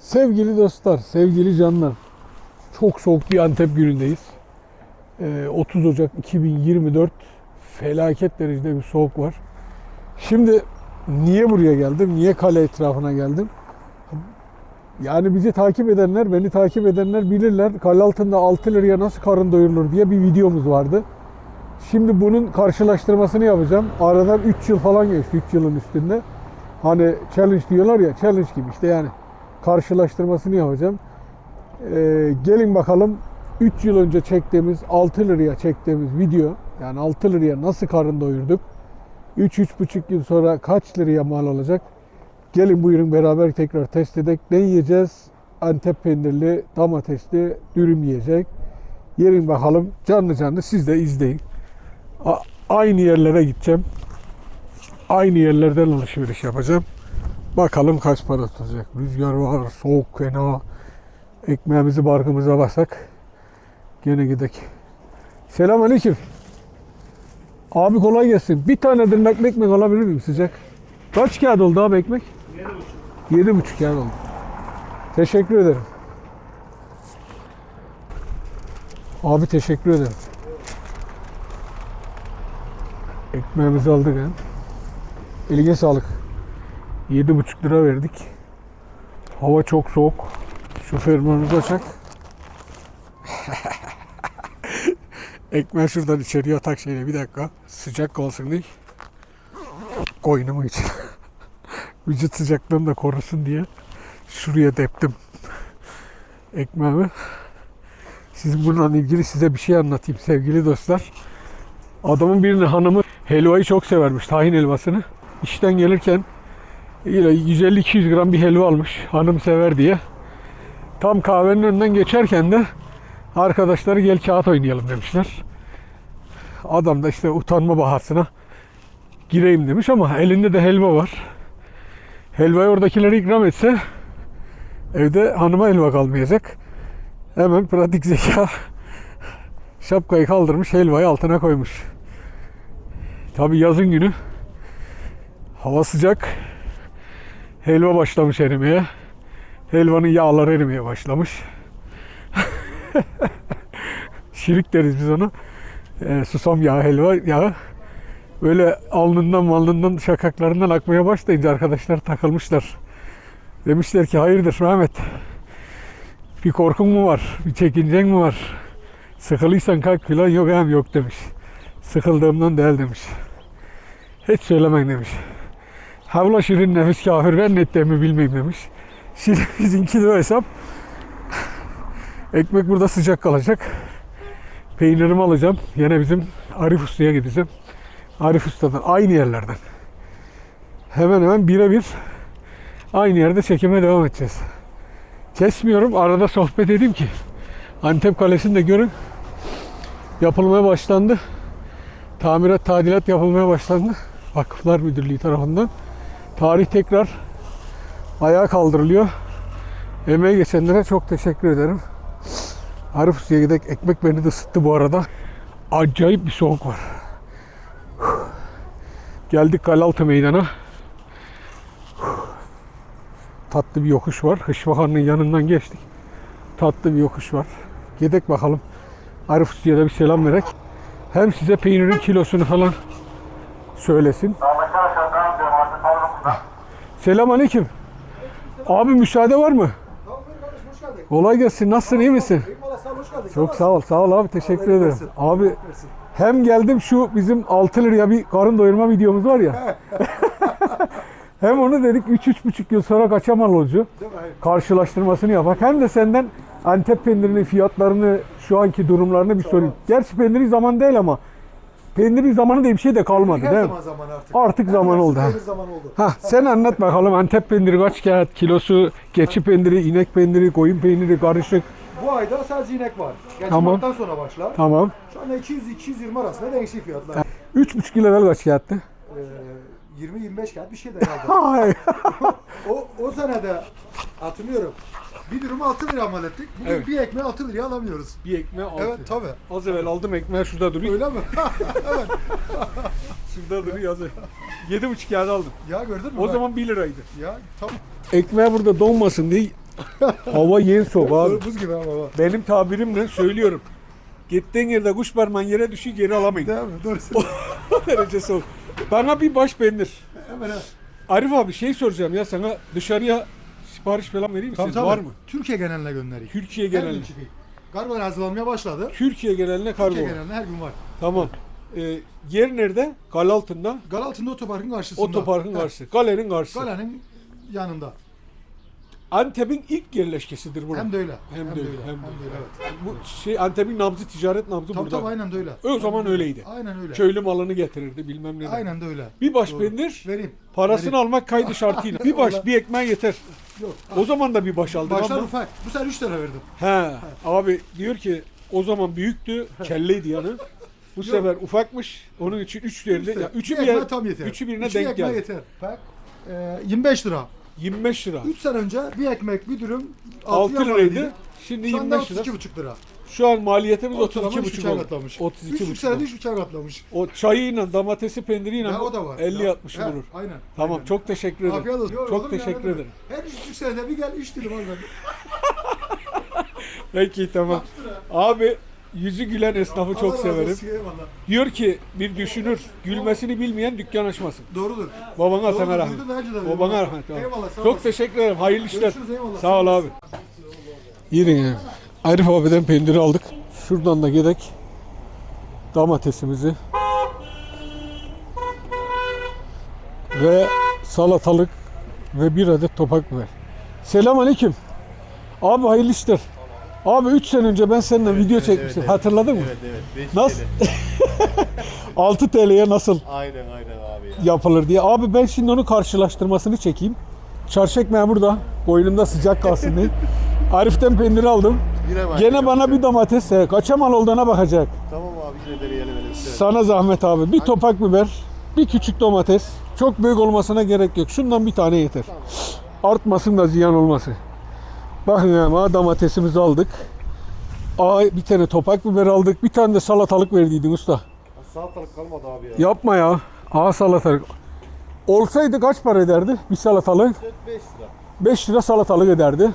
Sevgili dostlar, sevgili canlar. Çok soğuk bir Antep günündeyiz. Ee, 30 Ocak 2024 felaket derecede bir soğuk var. Şimdi niye buraya geldim? Niye kale etrafına geldim? Yani bizi takip edenler, beni takip edenler bilirler. Kale altında 6 liraya nasıl karın doyurulur diye bir videomuz vardı. Şimdi bunun karşılaştırmasını yapacağım. Aradan 3 yıl falan geçti, 3 yılın üstünde. Hani challenge diyorlar ya, challenge gibi işte yani karşılaştırmasını yapacağım. Ee, gelin bakalım 3 yıl önce çektiğimiz 6 liraya çektiğimiz video yani 6 liraya nasıl karın doyurduk? 3-3,5 yıl sonra kaç liraya mal olacak? Gelin buyurun beraber tekrar test edelim. Ne yiyeceğiz? Antep peynirli, domatesli dürüm yiyecek. Yerin bakalım canlı canlı siz de izleyin. A- aynı yerlere gideceğim. Aynı yerlerden alışveriş yapacağım. Bakalım kaç para tutacak. Rüzgar var, soğuk fena. Ekmeğimizi barkımıza basak. Gene gidek. Selam aleyküm. Abi kolay gelsin. Bir tane dilim ekmek alabilir miyim sıcak? Kaç kağıt oldu abi ekmek? Yedi buçuk kağıt oldu. Teşekkür ederim. Abi teşekkür ederim. Ekmeğimizi aldık ha. Eline sağlık. Yedi buçuk lira verdik. Hava çok soğuk. Fermuarımızı açak. Ekmeği şuradan içeriye atak şeyle bir dakika. Sıcak kalsın diye. Koynumu için. Vücut sıcaklığını da korusun diye. Şuraya deptim. Ekmeğimi. Sizin bununla ilgili size bir şey anlatayım sevgili dostlar. Adamın birinin hanımı helvayı çok severmiş. Tahin helvasını. İşten gelirken 150-200 gram bir helva almış. Hanım sever diye. Tam kahvenin önünden geçerken de arkadaşları gel kağıt oynayalım demişler. Adam da işte utanma bahasına gireyim demiş ama elinde de helva var. Helvayı oradakileri ikram etse evde hanıma helva kalmayacak. Hemen pratik zeka şapkayı kaldırmış helvayı altına koymuş. Tabi yazın günü hava sıcak. Helva başlamış erimeye. Helvanın yağları erimeye başlamış. Şirik deriz biz ona. Ee, susam yağı, helva yağı. Böyle alnından malından şakaklarından akmaya başlayınca arkadaşlar takılmışlar. Demişler ki hayırdır Mehmet? Bir korkun mu var? Bir çekincen mi var? Sıkılıysan kalk filan yok hem yok demiş. Sıkıldığımdan değil demiş. Hiç söylemen demiş. Havla şirin nefis kafir ben ne ettiğimi bilmeyeyim demiş. Şimdi bizimki de hesap. Ekmek burada sıcak kalacak. Peynirimi alacağım. Yine bizim Arif Usta'ya gideceğim. Arif Usta'dan aynı yerlerden. Hemen hemen birebir aynı yerde çekime devam edeceğiz. Kesmiyorum. Arada sohbet edeyim ki Antep Kalesi'ni de görün. Yapılmaya başlandı. Tamirat, tadilat yapılmaya başlandı. Vakıflar Müdürlüğü tarafından. Tarih tekrar ayağa kaldırılıyor. Emeği geçenlere çok teşekkür ederim. Arif Usta'ya gidek. Ekmek beni de ısıttı bu arada. Acayip bir soğuk var. Geldik Galaltı Meydan'a. Tatlı bir yokuş var. Hışvahan'ın yanından geçtik. Tatlı bir yokuş var. Gidek bakalım. Arif Usta'ya da bir selam verek. Hem size peynirin kilosunu falan söylesin. Selam aleyküm. Abi müsaade var mı? Tamam. Kolay gelsin. Nasılsın? iyi misin? Çok sağ ol. Sağ ol abi. Teşekkür ederim. Abi hem geldim şu bizim 6 liraya bir karın doyurma videomuz var ya. hem onu dedik 3-3,5 yıl sonra kaça mal olcu Değil mi? Hayır. karşılaştırmasını yapak. Hem de senden Antep peynirinin fiyatlarını, şu anki durumlarını bir sorayım. Gerçi peyniri zaman değil ama peyniri zamanı diye bir şey de kalmadı Her değil mi? zaman zaman artık. Artık zaman oldu. Her zaman oldu. Ha sen anlat bakalım Antep peyniri kaç kağıt kilosu, keçi peyniri, inek peyniri, koyun peyniri karışık. Bu ayda sadece inek var. Gerçi Tamam. Sonra başlar. Tamam. Şu anda 200-220 arasında değişik fiyatlar. 3,5 kilo evvel kaç kağıttı? Ee, 20-25 kağıt bir şey de herhalde. O, o senede hatırlıyorum. Bir dürümü 6 lira mal ettik. Bugün Evet. bir ekmeği 6 liraya alamıyoruz. bir ekmeği altı. Evet tabi. Az evvel aldım ekmeği şurada duruyor. Öyle mi? Şurada duruyor yazıyor. 7,5 kağıt aldım. ya gördün mü? O bak? zaman 1 liraydı. Ya tamam. Ekmeği burada donmasın diye Hava yeni soğuk abi. Buz gibi ama baba. Benim tabirimle söylüyorum. Gittiğin yerde kuş parmağın yere düşüyor geri alamayın. Değil mi? Doğru söylüyorsun. O derece soğuk. Bana bir baş peynir. Hemen ha. Arif abi şey soracağım ya sana dışarıya sipariş falan vereyim mi? Tabii Siz tabii. var mı? Türkiye geneline göndereyim. Türkiye Her gün geneline. çıkıyor. Kargolar hazırlanmaya başladı. Türkiye geneline kargo Türkiye geneline her gün var. Tamam. Ee, yer nerede? Kale altında. Galaltı'nda otoparkın karşısında. Otoparkın Ha, karşısı. Galenin karşısı. Galenin yanında. Antep'in ilk yerleşkesidir burası. Hem de öyle. Hem de öyle, hem de öyle. Evet. Bu şey Antep'in nabzı ticaret nabzı Tabii burada. tabii aynen de öyle. O zaman öyleydi. Aynen öyle. Köylü malını getirirdi bilmem ne. Aynen de öyle. Bir baş Doğru. peynir Vereyim. parasını Vereyim. almak kaydı şartıyla. Bir baş bir ekmeğe yeter. Yok. O zaman da bir baş aldık Başlar ama. ufak. Bu sefer 3 lira verdim. He. Abi diyor ki o zaman büyüktü, kelleydi yani. Bu sefer ufakmış. Onun için 3 verdi. Ya üçü bir yer, tam yeter. üçü birine Üçü denk geldi. yeter. Bak. E, 25 lira. 25 lira. 3 sene önce bir ekmek bir dürüm 6 6 liraydı. Şimdi Şu anda 25 lira. 32,5 lira. Şu an maliyetimiz Ortalama 32,5 3 buçuğa oldu. katlamış. 32,5 3 senede oldu. 3 buçuğa katlamış. O çayıyla, domatesi, pendiriyle Ya o da var. 50 Ya, 60 he, bulur. Aynen. Tamam aynen. çok teşekkür ederim. Afiyet olsun. Yok, Çok olur mu ya, teşekkür demek? ederim. Her 3 senede bir gel 3 dilim al ben. Peki tamam. Abi yüzü gülen esnafı Allah çok razı severim. olsun, eyvallah. Diyor ki bir düşünür gülmesini bilmeyen dükkan açmasın. Doğrudur. Babana atana Doğrudur, rahmet. Babana rahmet. abi. Eyvallah, sağ Çok olasın. teşekkür ederim. Hayırlı işler. Görüşürüz, eyvallah. Sağ ol abi. Yedin ya. Arif abiden peyniri aldık. Şuradan da gidek. Domatesimizi. Ve salatalık ve bir adet topak biber. Selam aleyküm. Abi hayırlı işler. Abi 3 sene önce ben seninle video çekmiştim. Hatırladın mı? Evet evet. Nasıl? TL. 6 TL'ye nasıl Aynen aynen abi ya. yapılır diye. Abi ben şimdi onu karşılaştırmasını çekeyim. Çarşı ekmeği burada. Boynumda sıcak kalsın diye. Arif'ten peynir aldım. Yine Gene bana bir domates. he, Kaça mal olduğuna bakacak. Tamam abi yine bir şey. Sana zahmet abi. Bir topak biber, bir küçük domates. Çok büyük olmasına gerek yok. Şundan bir tane yeter. Artmasın da ziyan olmasın. Bakın ama domatesimizi aldık. Aa, bir tane topak biber aldık. Bir tane de salatalık verdiydin usta. Salatalık kalmadı abi ya. Yapma ya. Aa salatalık. Olsaydı kaç para ederdi bir salatalık? 5 lira. 5 lira salatalık ederdi.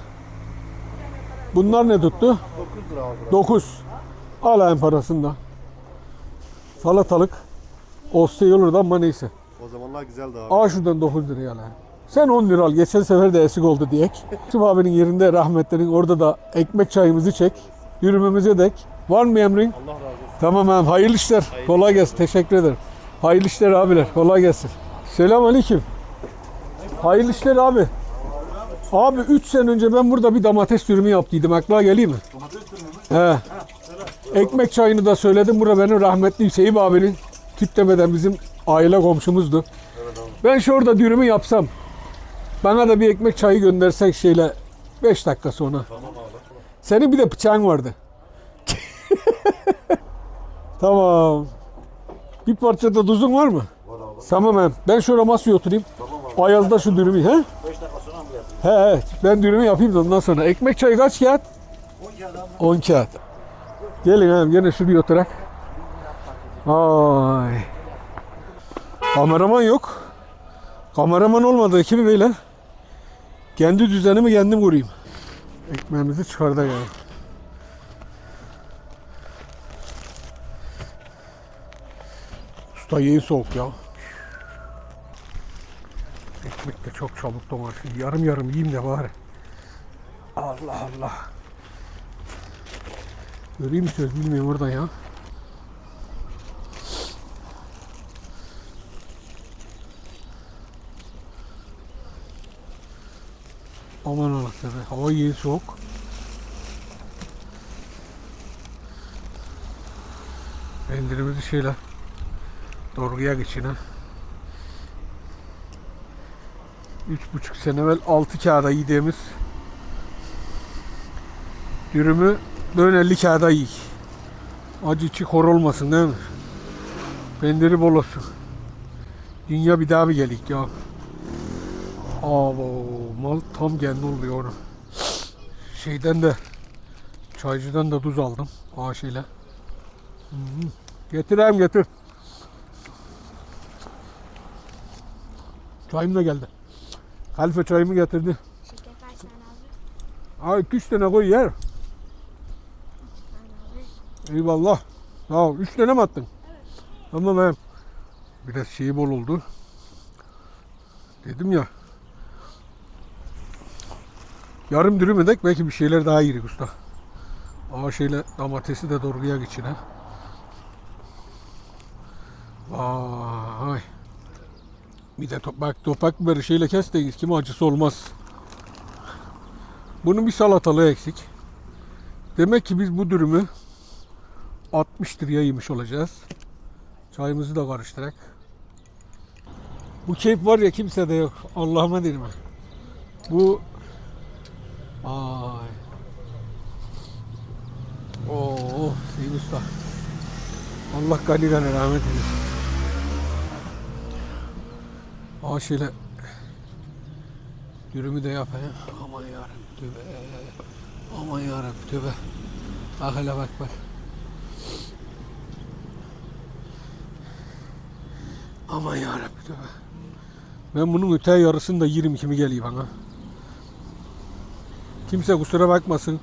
Bunlar ne tuttu? 9 lira abi. 9. Al ayın parasını da. Salatalık. Olsa iyi olurdu ama neyse. O zamanlar güzeldi abi. Aa şuradan 9 liraya lan. Sen 10 lira al. Geçen sefer de eksik oldu diyek. Yusuf abinin yerinde rahmetlerin orada da ekmek çayımızı çek. Yürümemize dek. Var mı emrin? Allah razı olsun. Tamam abi hayırlı işler. Kolay gelsin. Teşekkür ederim. Hayırlı işler abiler. Kolay gelsin. Selam aleyküm. Hayırlı işler abi. Abi 3 sene önce ben burada bir domates dürümü yaptıydım. Aklına geleyim mi? Domates dürümü mü? He. Ekmek çayını da söyledim. Burada benim rahmetli Hüseyin abinin Tüptepe'den bizim aile komşumuzdu. Ben şu orada dürümü yapsam. Bana da bir ekmek çayı göndersek şeyle 5 dakika sonra. Senin bir de bıçağın vardı. Tamam. Bir parça da tuzun var mı? Var abi. Tamam hem. Ben şuraya masaya oturayım. Tamam abi. Ayaz'da şu dürümü he? 5 dakika sonra mı He he. Ben dürümü yapayım da ondan sonra. Ekmek çayı kaç kağıt? 10 kağıt abi. 10 kağıt. Gelin hem gene şuraya oturak. Ay. Kameraman yok. Kameraman olmadı ekibi beyler. Kendi düzenimi kendim kurayım. Ekmeğimizi çıkardık yani. Usta yeni soğuk ya. Ekmek de çok çabuk donar. Yarım yarım yiyeyim de bari. Allah Allah. Göreyim mi söz bilmiyorum oradan ya. Aman anahtarı. Hava yeni soğuk. Pendirimizi şöyle Dorguya geçine. Üç buçuk sene evvel altı kağıda yediğimiz dürümü böyle 50 kağıda yiy. Acı içi kor olmasın değil mi? Pendiri bol olsun. Dünya bir daha bir gelik ya. Abo mal tam kendi oluyor onu. Şeyden de çaycıdan da tuz aldım. Hı hı. Getireyim getir. Çayım da geldi. Halife çayımı getirdi. Şeker kaç tane abi? Ha iki üç tane koy yer. Eyvallah. Sağ ol. Üç tane mi attın? Tamam hem. Biraz şeyi bol oldu. Dedim ya. Yarım dürüm edek belki bir şeyler daha yirik usta. Aa şeyle domatesi de doğrayak içine. Vay. Bir de topak topak biberi şeyle kes de kim acısı olmaz. Bunun bir salatalığı eksik. Demek ki biz bu dürümü 60 liraya yemiş olacağız. Çayımızı da karıştırak. Bu keyif var ya kimse de yok. Allah'ıma derim. ha. Bu Ay. Oo, Seyit Usta. Allah gani rahmet eylesin. Aa şöyle dürümü de yap he. Aman yarabbim tövbe. Aman yarabbim tövbe. Bak hele bak bak. Aman yarabbim tövbe. Ben bunun öte yarısını da yerim kimi geliyor bana. Kimse kusura bakmasın.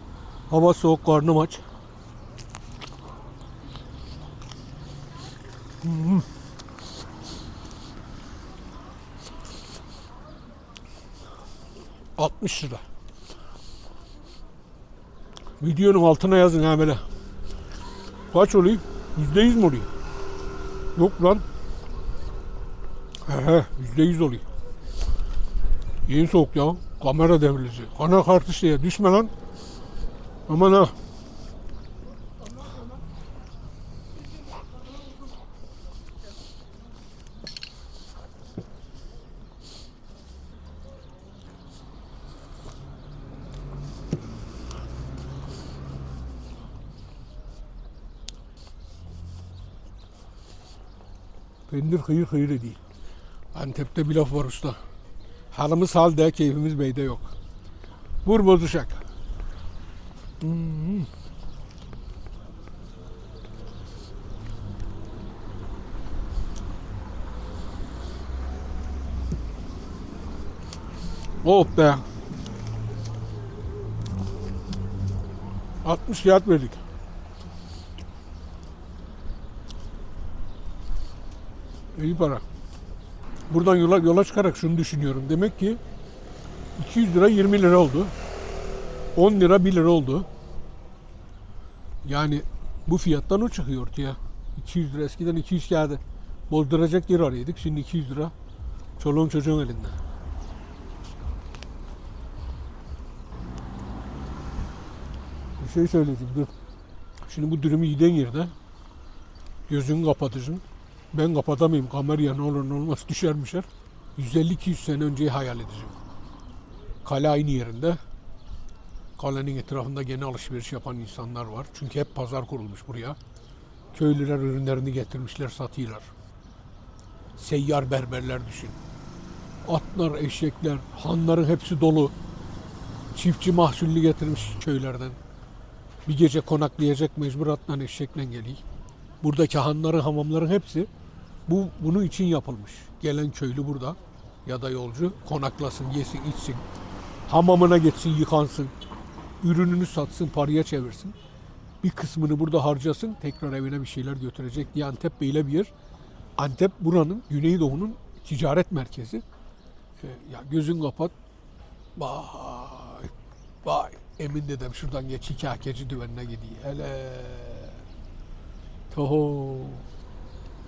Hava soğuk, karnım aç. Hmm. ...60 lira. Videonun altına yazın ha böyle. Kaç oluyor? Yüzde yüz mü oluyor? Yok lan. Yüzde yüz oluyor. Yeni soğuk ya. Kamera devrilecek. Ana kartış diye düşme lan. Aman ha. Peynir hıyır hıyır değil. Antep'te bir laf var usta. Halımız halde, keyfimiz beyde yok. Vur bozuşak. Hmm. Oh be. 60 kağıt verdik. İyi para. Buradan yola, yola çıkarak şunu düşünüyorum. Demek ki 200 lira 20 lira oldu. 10 lira 1 lira oldu. Yani bu fiyattan o çıkıyor ortaya. 200 lira eskiden 200 kağıdı bozduracak yer arıyorduk. Şimdi 200 lira çoluğun çocuğun elinde. Bir şey söyleyeceğim dur. Şimdi bu dürümü yiden yerde gözünü kapatırsın. Ben kapatamayayım kameraya ne olur ne olmaz düşer müşer. 150-200 sene önceyi hayal edeceğim. Kale aynı yerinde. Kalenin etrafında gene alışveriş yapan insanlar var. Çünkü hep pazar kurulmuş buraya. Köylüler ürünlerini getirmişler satıyorlar. Seyyar berberler düşün. Atlar, eşekler, hanların hepsi dolu. Çiftçi mahsullü getirmiş köylerden. Bir gece konaklayacak mecbur atla eşekle geliyor. Buradaki hanların, hamamların hepsi bu bunun için yapılmış. Gelen köylü burada ya da yolcu konaklasın, yesin, içsin. Hamamına geçsin, yıkansın. Ürününü satsın, paraya çevirsin. Bir kısmını burada harcasın, tekrar evine bir şeyler götürecek diye Antep böyle bir yer. Antep buranın, Güneydoğu'nun ticaret merkezi. Ee, ya gözün kapat. Vay, vay. Emin dedem şuradan geç iki hakeci düvenine gidiyor. Hele. Toho.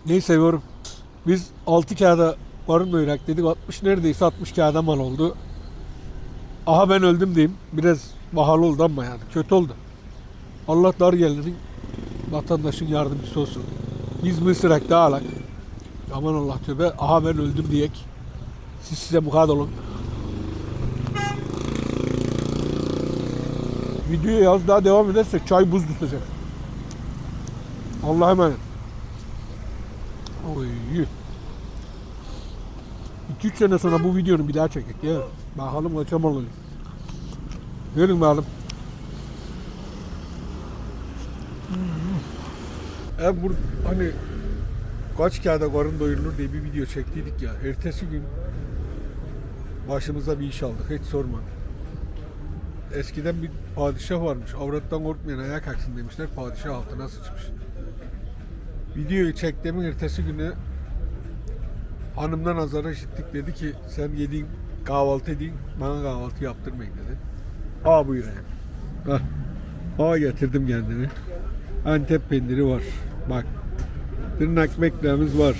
Neyi seviyorum? Biz 6 kağıda varın doyurak dedik. 60 neredeyse 60 kağıda mal oldu. Aha ben öldüm diyeyim. Biraz pahalı oldu ama yani kötü oldu. Allah dar gelirin vatandaşın yardımcısı olsun. Biz Mısır'ak dağılak. Aman Allah tövbe. Aha ben öldüm diyek. Siz size mukat olun. Videoya yaz daha devam edersek çay buz tutacak. Allah'a emanet. Oy. 2-3 sene sonra bu videonu bir daha çekek ya. Bakalım kaça mal oluyor. Verin bakalım. E bu hani kaç kağıda karın doyurulur diye bir video çektiydik ya. Ertesi gün başımıza bir iş aldık. Hiç sorma. eskiden bir padişah varmış. Avrattan korkmayan ayağa kalksın demişler. Padişah altına sıçmış. Videoyu çektiğimin ertesi günü hanımdan azara işittik. Dedi ki sen yediğin kahvaltı edin bana kahvaltı yaptırmayın dedi. Aa buyur yani. Hah. Aa getirdim kendini. Antep peyniri var. Bak. Tırnak ekmeğimiz var.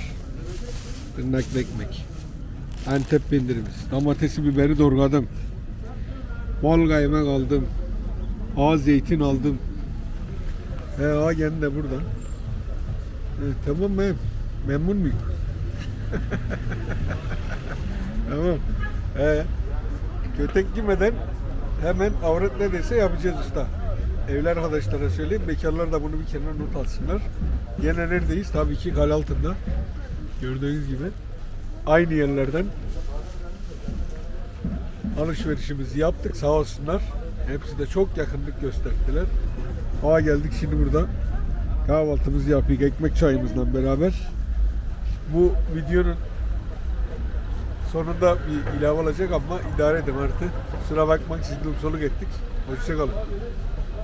Tırnak ekmek. Antep peynirimiz. Domatesi biberi doğradım. Bol kaymak aldım. Aa zeytin aldım. He kendi de burada. E, tamam mem. Memnun muyum? tamam. He. Kötek yemeden hemen avret ne dese yapacağız usta. Evli arkadaşlara söyleyeyim. Bekarlar da bunu bir kenara not alsınlar. Gene neredeyiz? Tabii ki kale altında. Gördüğünüz gibi. Aynı yerlerden alışverişimizi yaptık sağ olsunlar. Hepsi de çok yakınlık gösterdiler. Aa geldik şimdi burada. Kahvaltımızı yapıyık ekmek çayımızla beraber. Bu videonun sonunda bir ilave olacak ama idare edin artık. Kusura bakmayın sizi soluk ettik. Hoşçakalın.